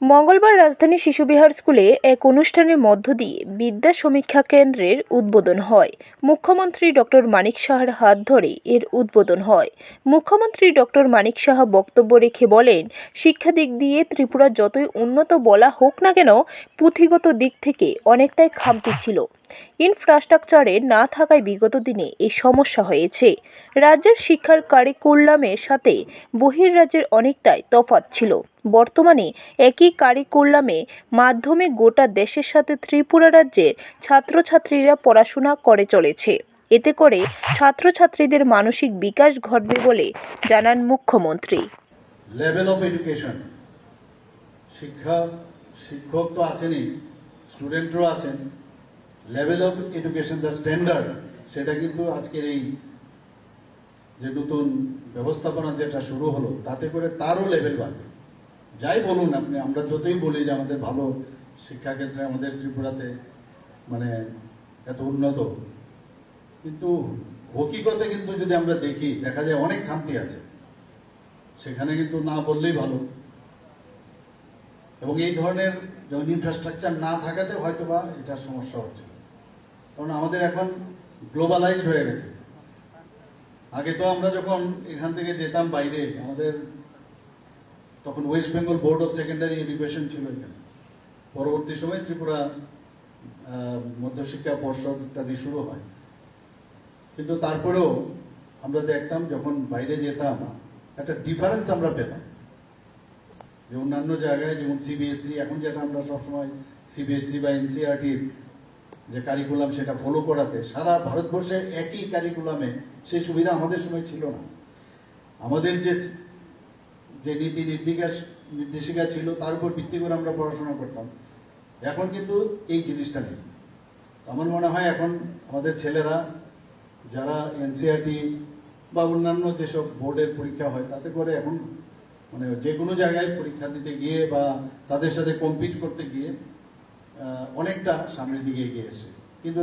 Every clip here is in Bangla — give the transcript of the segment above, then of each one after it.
মঙ্গলবার রাজধানী শিশুবিহার স্কুলে এক অনুষ্ঠানের মধ্য দিয়ে বিদ্যা সমীক্ষা কেন্দ্রের উদ্বোধন হয়। মুখ্যমন্ত্রী ডক্টর মানিক সাহার হাত ধরে এর উদ্বোধন হয়। মুখ্যমন্ত্রী ডক্টর মানিক সাহা বক্তব্য রেখে বলেন, শিক্ষা দিক দিয়ে ত্রিপুরা যতই উন্নত বলা হোক না কেন, পুঁথিগত দিক থেকে অনেকটাই খামতি ছিল। ইনফ্রাস্ট্রাকচারে না থাকায় বিগত দিনে এই সমস্যা হয়েছে। রাজ্যের শিক্ষার কারিকুলামের সাথে বহির্রাজ্যের অনেকটাই তফাৎ ছিল। বর্তমানে একই কারিকুলামে মাধ্যমে গোটা দেশের সাথে ত্রিপুরা রাজ্যের ছাত্রছাত্রীরা পড়াশোনা করে চলেছে। এতে করে ছাত্রছাত্রীদের মানসিক বিকাশ ঘটবে বলে জানান মুখ্যমন্ত্রী। লেভেল অফ এডুকেশন শিক্ষা, শিক্ষক তো আছেনই স্টুডেন্টরাও আছেন। Level of education the standard সেটা কিন্তু আজকের এই যে নতুন ব্যবস্থাপনা যেটা শুরু হলো, তাতে করে তারও লেভেল বাড়বে। যাই বলুন আপনি, আমরা যতই বলি যে আমাদের ভালো শিক্ষাক্ষেত্রে আমাদের ত্রিপুরাতে মানে এত উন্নত, কিন্তু হকিকতে কিন্তু যদি আমরা দেখি, দেখা যায় অনেক খামতি আছে। সেখানে কিন্তু না বললেই ভালো। এবং এই ধরনের যখন ইনফ্রাস্ট্রাকচার না থাকাতে হয়তো বা এটা সমস্যা হচ্ছে। কারণ আমাদের এখন গ্লোবালাইজ হয়ে গেছে। আগে তো আমরা যখন এখান থেকে যেতাম বাইরে আমাদের তখন West Bengal board of secondary education ছিল এখানে। পরবর্তী সময় ত্রিপুরা মধ্যশিক্ষা পর্ষদ ইত্যাদি শুরু হয়। কিন্তু তারপরেও আমরা দেখতাম যখন বাইরে যেতাম একটা ডিফারেন্স আমরা পেতাম। যে অন্যান্য জায়গায় যেমন সিবিএসসি E, এখন যেটা আমরা সবসময় সিবিএসসি বা এনসিআরটির যে কারিকুলাম সেটা ফলো করাতে সারা ভারতবর্ষের একই কারিকুলামে সেই সুবিধা আমাদের সময় ছিল না। আমাদের যে যে নীতি নির্দিকা নির্দেশিকা ছিল তার উপর ভিত্তি করে আমরা পড়াশোনা করতাম। এখন কিন্তু এই জিনিসটা নেই। আমার মনে হয় এখন আমাদের ছেলেরা যারা এনসিআরটি বা অন্যান্য যেসব বোর্ডের পরীক্ষা হয় তাতে করে এখন মানে যে কোনো জায়গায় পরীক্ষা দিতে গিয়ে বা তাদের সাথে কম্পিট করতে গিয়ে অনেকটা সামনের দিকে এগিয়ে এসে কিন্তু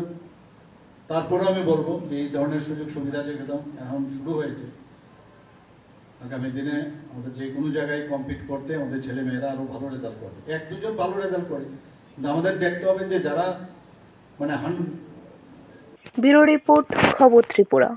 তারপরেও আমি বলব যে এই ধরনের সুযোগ সুবিধা যেহেতু এখন শুরু হয়েছে, আগামী দিনে আমাদের যে কোনো জায়গায় কম্পিট করতে আমাদের ছেলে মেয়েরা আরও ভালো রেজাল্ট করে। এক দুজন ভালো রেজাল্ট করে। কিন্তু আমাদের দেখতে হবে যে যারা মানে হান ব্যুরো রিপোর্ট খবর ত্রিপুরা।